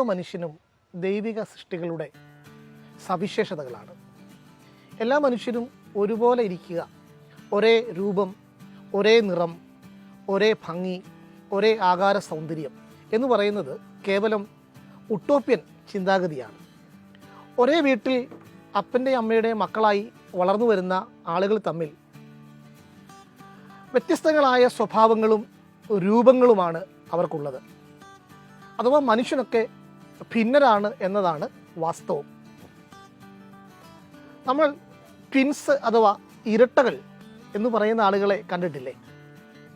ഓരോ മനുഷ്യനും ദൈവിക സൃഷ്ടികളുടെ സവിശേഷതകളാണ്. എല്ലാ മനുഷ്യരും ഒരുപോലെ ഇരിക്കുക. ഒരേ രൂപം ഒരേ നിറം ഒരേ ഭംഗി ഒരേ ആകാര സൗന്ദര്യം എന്ന് പറയുന്നത് കേവലം ഉട്ടോപ്യൻ ചിന്താഗതിയാണ്. ഒരേ വീട്ടിൽ അപ്പന്റെ അമ്മയുടെ മക്കളായി വളർന്നു വരുന്ന ആളുകൾ തമ്മിൽ വ്യത്യസ്തങ്ങളായ സ്വഭാവങ്ങളും രൂപങ്ങളുമാണ് അവർക്കുള്ളത്. അഥവാ മനുഷ്യനൊക്കെ ഭിന്നരാണ് എന്നതാണ് വാസ്തവം. നമ്മൾ ട്വിൻസ് അഥവാ ഇരട്ടകൾ എന്ന് പറയുന്ന ആളുകളെ കണ്ടിട്ടില്ലേ?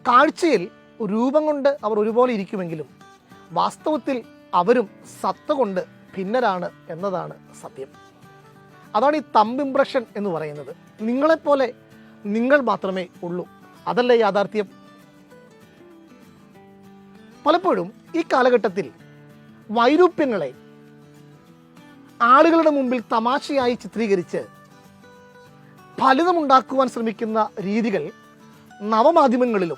കാഴ്ചയിൽ രൂപം കൊണ്ട് അവർ ഒരുപോലെ ഇരിക്കുമെങ്കിലും വാസ്തവത്തിൽ അവരും സത്ത കൊണ്ട് ഭിന്നരാണ് എന്നതാണ് സത്യം. അതാണ് ഈ തമ്പ് ഇംപ്രഷൻ എന്ന് പറയുന്നത്. നിങ്ങളെപ്പോലെ നിങ്ങൾ മാത്രമേ ഉള്ളൂ. അതല്ലേ യാഥാർത്ഥ്യം? പലപ്പോഴും ഈ കാലഘട്ടത്തിൽ വൈരൂപ്യങ്ങളെ ആളുകളുടെ മുമ്പിൽ തമാശയായി ചിത്രീകരിച്ച് ഫലിതമുണ്ടാക്കുവാൻ ശ്രമിക്കുന്ന രീതികൾ നവമാധ്യമങ്ങളിലും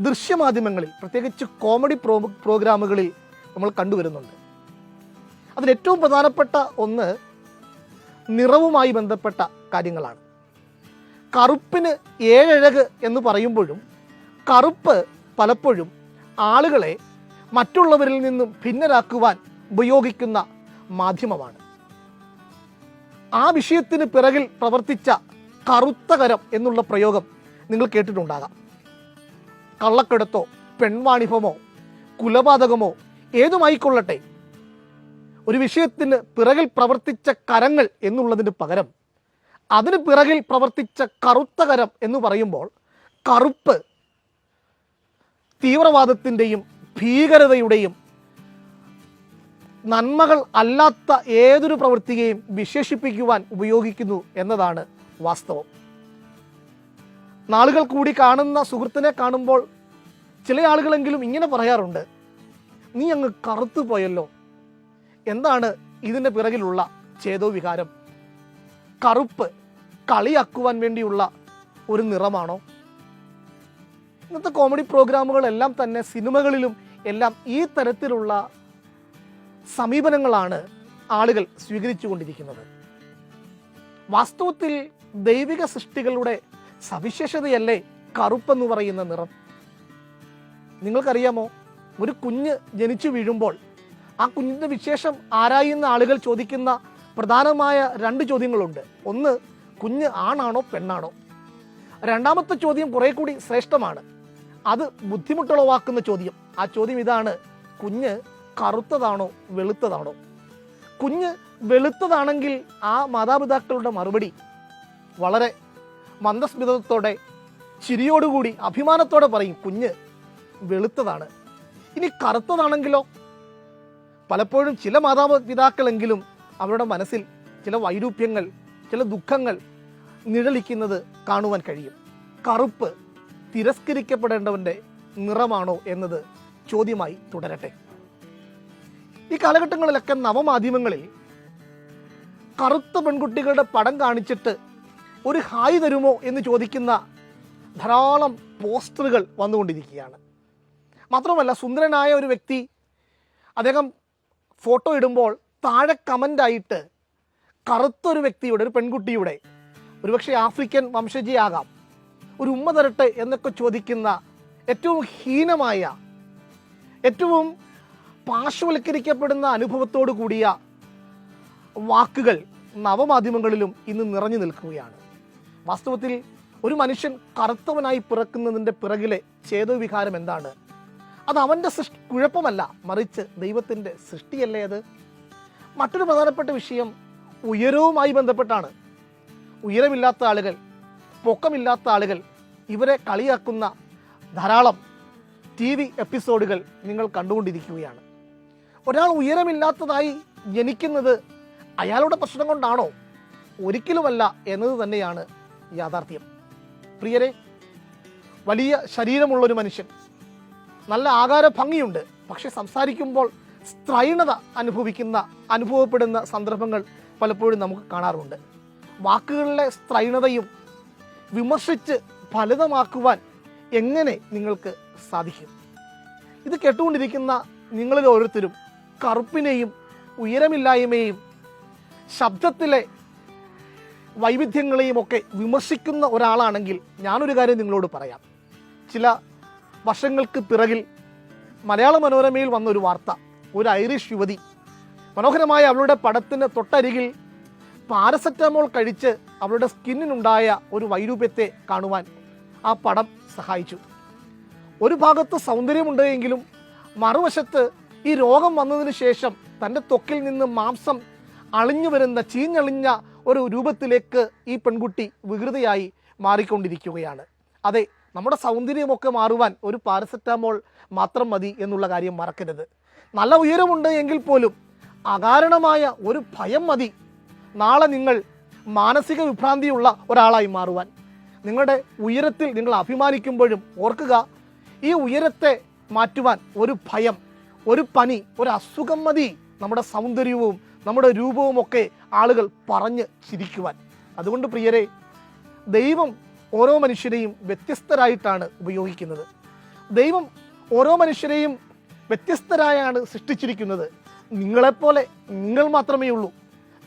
ദൃശ്യമാധ്യമങ്ങളിൽ പ്രത്യേകിച്ച് കോമഡി പ്രോ പ്രോഗ്രാമുകളിൽ നമ്മൾ കണ്ടുവരുന്നുണ്ട്. അതിലേറ്റവും പ്രധാനപ്പെട്ട ഒന്ന് നിറവുമായി ബന്ധപ്പെട്ട കാര്യങ്ങളാണ്. കറുപ്പിന് ഏഴഴക് എന്ന് പറയുമ്പോഴും കറുപ്പ് പലപ്പോഴും ആളുകളെ മറ്റുള്ളവരിൽ നിന്നും ഭിന്നരാക്കുവാൻ ഉപയോഗിക്കുന്ന മാധ്യമമാണ്. ആ വിഷയത്തിന് പിറകിൽ പ്രവർത്തിച്ച കറുത്ത കരം എന്നുള്ള പ്രയോഗം നിങ്ങൾ കേട്ടിട്ടുണ്ടാകാം. കള്ളക്കെടുത്തോ പെൺവാണിഭമോ കുലപാതകമോ ഏതുമായിക്കൊള്ളട്ടെ ഒരു വിഷയത്തിന് പിറകിൽ പ്രവർത്തിച്ച കരങ്ങൾ എന്നുള്ളതിന് പകരം അതിന് പിറകിൽ പ്രവർത്തിച്ച കറുത്ത കരം എന്ന് പറയുമ്പോൾ കറുപ്പ് തീവ്രവാദത്തിന്റെയും ഭീകരതയുടെയും നന്മകൾ അല്ലാത്ത ഏതൊരു പ്രവൃത്തിയെയും വിശേഷിപ്പിക്കുവാൻ ഉപയോഗിക്കുന്നു എന്നതാണ് വാസ്തവം. നാളുകൾ കൂടി കാണുന്ന സുഹൃത്തിനെ കാണുമ്പോൾ ചില ആളുകളെങ്കിലും ഇങ്ങനെ പറയാറുണ്ട് നീ അങ്ങ് കറുത്തു പോയല്ലോ. എന്താണ് ഇതിന്റെ പിറകിലുള്ള ചേതോ വികാരം കറുപ്പ് കളിയാക്കുവാൻ വേണ്ടിയുള്ള ഒരു നിറമാണോ? ഇന്നത്തെ കോമഡി പ്രോഗ്രാമുകളെല്ലാം തന്നെ സിനിമകളിലും എല്ലാം ഈ തരത്തിലുള്ള സമീപനങ്ങളാണ് ആളുകൾ സ്വീകരിച്ചു കൊണ്ടിരിക്കുന്നത് വാസ്തവത്തിൽ ദൈവിക സൃഷ്ടികളുടെ സവിശേഷതയല്ലേ കറുപ്പെന്ന് പറയുന്ന നിറം? നിങ്ങൾക്കറിയാമോ? ഒരു കുഞ്ഞ് ജനിച്ചു വീഴുമ്പോൾ ആ കുഞ്ഞിന്റെ വിശേഷം ആരായുന്ന ആളുകൾ ചോദിക്കുന്ന പ്രധാനമായ രണ്ട് ചോദ്യങ്ങളുണ്ട്. ഒന്ന് കുഞ്ഞ് ആണാണോ പെണ്ണാണോ? രണ്ടാമത്തെ ചോദ്യം കുറെ കൂടി ശ്രേഷ്ഠമാണ്. അത് ബുദ്ധിമുട്ടുളവാക്കുന്ന ചോദ്യം. ആ ചോദ്യം ഇതാണ് കുഞ്ഞ് കറുത്തതാണോ വെളുത്തതാണോ? കുഞ്ഞ് വെളുത്തതാണെങ്കിൽ ആ മാതാപിതാക്കളുടെ മറുപടി വളരെ മന്ദസ്മിതത്തോടെ ചിരിയോടുകൂടി അഭിമാനത്തോടെ പറയും കുഞ്ഞ് വെളുത്തതാണ്. ഇനി കറുത്തതാണെങ്കിലോ? പലപ്പോഴും ചില മാതാപിതാക്കളെങ്കിലും അവരുടെ മനസ്സിൽ ചില വൈരൂപ്യങ്ങൾ ചില ദുഃഖങ്ങൾ നിഴലിക്കുന്നത് കാണുവാൻ കഴിയും. കറുപ്പ് തിരസ്കരിക്കപ്പെടേണ്ടവന്റെ നിറമാണോ എന്നത് ചോദ്യമായി തുടരട്ടെ. ഈ കാലഘട്ടങ്ങളിലൊക്കെ നവമാധ്യമങ്ങളിൽ കറുത്ത പെൺകുട്ടികളുടെ പടം കാണിച്ചിട്ട് ഒരു ഹായ് തരുമോ എന്ന് ചോദിക്കുന്ന ധാരാളം പോസ്റ്ററുകൾ വന്നുകൊണ്ടിരിക്കുകയാണ്. മാത്രമല്ല സുന്ദരനായ ഒരു വ്യക്തി അദ്ദേഹം ഫോട്ടോ ഇടുമ്പോൾ താഴെ കമന്റായിട്ട് കറുത്തൊരു വ്യക്തിയുടെ ഒരു പെൺകുട്ടിയുടെ ഒരുപക്ഷെ ആഫ്രിക്കൻ വംശജിയാകാം ഒരു ഉമ്മ തരട്ടെ എന്നൊക്കെ ചോദിക്കുന്ന ഏറ്റവും ഹീനമായ ഏറ്റവും പാർശ്വവൽക്കരിക്കപ്പെടുന്ന അനുഭവത്തോടു കൂടിയ വാക്കുകൾ നവമാധ്യമങ്ങളിലും ഇന്ന് നിറഞ്ഞു നിൽക്കുകയാണ്. വാസ്തവത്തിൽ ഒരു മനുഷ്യൻ കറുത്തവനായി പിറക്കുന്നതിന്റെ പിറകിലെ ചേതോവികാരം എന്താണ്? അത് അവന്റെ സൃഷ്ടി കുഴപ്പമല്ല മറിച്ച് ദൈവത്തിന്റെ സൃഷ്ടിയല്ലേ അത്? മറ്റൊരു പ്രധാനപ്പെട്ട വിഷയം ഉയരവുമായി ബന്ധപ്പെട്ടാണ്. ഉയരമില്ലാത്ത ആളുകൾ പൊക്കമില്ലാത്ത ആളുകൾ ഇവരെ കളിയാക്കുന്ന ധാരാളം ടി വി എപ്പിസോഡുകൾ നിങ്ങൾ കണ്ടുകൊണ്ടിരിക്കുകയാണ്. ഒരാൾ ഉയരമില്ലാത്തതായി ജനിക്കുന്നത് അയാളുടെ പ്രശ്നം കൊണ്ടാണോ? ഒരിക്കലുമല്ല എന്നത് തന്നെയാണ് യാഥാർത്ഥ്യം. പ്രിയരെ വലിയ ശരീരമുള്ളൊരു മനുഷ്യൻ നല്ല ആകാര ഭംഗിയുണ്ട് പക്ഷെ സംസാരിക്കുമ്പോൾ സ്ത്രൈണത അനുഭവിക്കുന്ന അനുഭവപ്പെടുന്ന സന്ദർഭങ്ങൾ പലപ്പോഴും നമുക്ക് കാണാറുണ്ട്. വാക്കുകളിലെ സ്ത്രൈണതയും വിമർശിച്ച് ഫലിതമാക്കുവാൻ എങ്ങനെ നിങ്ങൾക്ക് സാധിക്കും? ഇത് കേട്ടുകൊണ്ടിരിക്കുന്ന നിങ്ങളിൽ ഓരോരുത്തരും കറുപ്പിനെയും ഉയരമില്ലായ്മയെയും ശബ്ദത്തിലെ വൈവിധ്യങ്ങളെയും ഒക്കെ വിമർശിക്കുന്ന ഒരാളാണെങ്കിൽ ഞാനൊരു കാര്യം നിങ്ങളോട് പറയാം. ചില വർഷങ്ങൾക്ക് പിറകിൽ മലയാള മനോരമയിൽ വന്ന ഒരു വാർത്ത. ഒരു ഐറിഷ് യുവതി മനോഹരമായ അവളുടെ പടത്തിന് തൊട്ടരികിൽ പാരസെറ്റമോൾ കഴിച്ച് അവളുടെ സ്കിന്നിനുണ്ടായ ഒരു വൈരൂപ്യത്തെ കാണുവാൻ ആ പടം സഹായിച്ചു. ഒരു ഭാഗത്ത് സൗന്ദര്യമുണ്ട് എങ്കിലും മറുവശത്ത് ഈ രോഗം വന്നതിന് ശേഷം തന്റെ ത്വക്കിൽ നിന്ന് മാംസം അളിഞ്ഞു വരുന്ന ചീഞ്ഞളിഞ്ഞ ഒരു രൂപത്തിലേക്ക് ഈ പെൺകുട്ടി വികൃതയായി മാറിക്കൊണ്ടിരിക്കുകയാണ്. അതെ നമ്മുടെ സൗന്ദര്യമൊക്കെ മാറുവാൻ ഒരു പാരസെറ്റാമോൾ മാത്രം മതി എന്നുള്ള കാര്യം മറക്കരുത്. നല്ല ഉയരമുണ്ട് എങ്കിൽ പോലും അകാരണമായ ഒരു ഭയം മതി നാളെ നിങ്ങൾ മാനസിക വിഭ്രാന്തിയുള്ള ഒരാളായി മാറുവാൻ. നിങ്ങളുടെ ഉയരത്തിൽ നിങ്ങൾ അഭിമാനിക്കുമ്പോഴും ഓർക്കുക ഈ ഉയരത്തെ മാറ്റുവാൻ ഒരു ഭയം ഒരു പനി ഒരു അസുഖം മതി നമ്മുടെ സൗന്ദര്യവും നമ്മുടെ രൂപവും ഒക്കെ ആളുകൾ പറഞ്ഞ് ചിരിക്കുവാൻ. അതുകൊണ്ട് പ്രിയരെ ദൈവം ഓരോ മനുഷ്യരെയും വ്യത്യസ്തരായിട്ടാണ് ഉപയോഗിക്കുന്നത്. ദൈവം ഓരോ മനുഷ്യരെയും വ്യത്യസ്തരായാണ് സൃഷ്ടിച്ചിരിക്കുന്നത്. നിങ്ങളെപ്പോലെ നിങ്ങൾ മാത്രമേ ഉള്ളൂ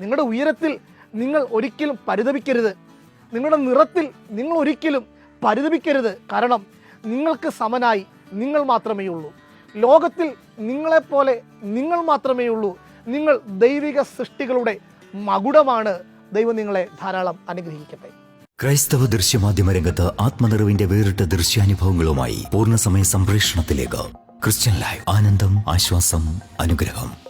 നിങ്ങളുടെ ഉയരത്തിൽ നിങ്ങൾ ഒരിക്കലും പരിതപിക്കരുത്. നിങ്ങളുടെ നിറത്തിൽ നിങ്ങൾ ഒരിക്കലും പരിതപിക്കരുത്. കാരണം നിങ്ങൾക്ക് സമനായി നിങ്ങൾ മാത്രമേ ഉള്ളൂ. ലോകത്തിൽ നിങ്ങളെപ്പോലെ നിങ്ങൾ മാത്രമേ ഉള്ളൂ. നിങ്ങൾ ദൈവിക സൃഷ്ടികളുടെ മകുടമാണ്. ദൈവം നിങ്ങളെ ധാരാളം അനുഗ്രഹിക്കട്ടെ. ക്രൈസ്തവ ദൃശ്യമാധ്യമ രംഗത്ത് ആത്മനിറവിന്റെ വേറിട്ട ദൃശ്യാനുഭവങ്ങളുമായി പൂർണസമയ സംപ്രേഷണത്തിലേക്ക് ക്രിസ്ത്യൻ ലൈവ് ആനന്ദം ആശ്വാസം അനുഗ്രഹം.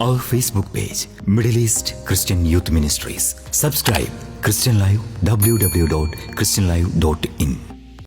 അവർ Facebook page Middle East Christian youth ministries subscribe Christian live W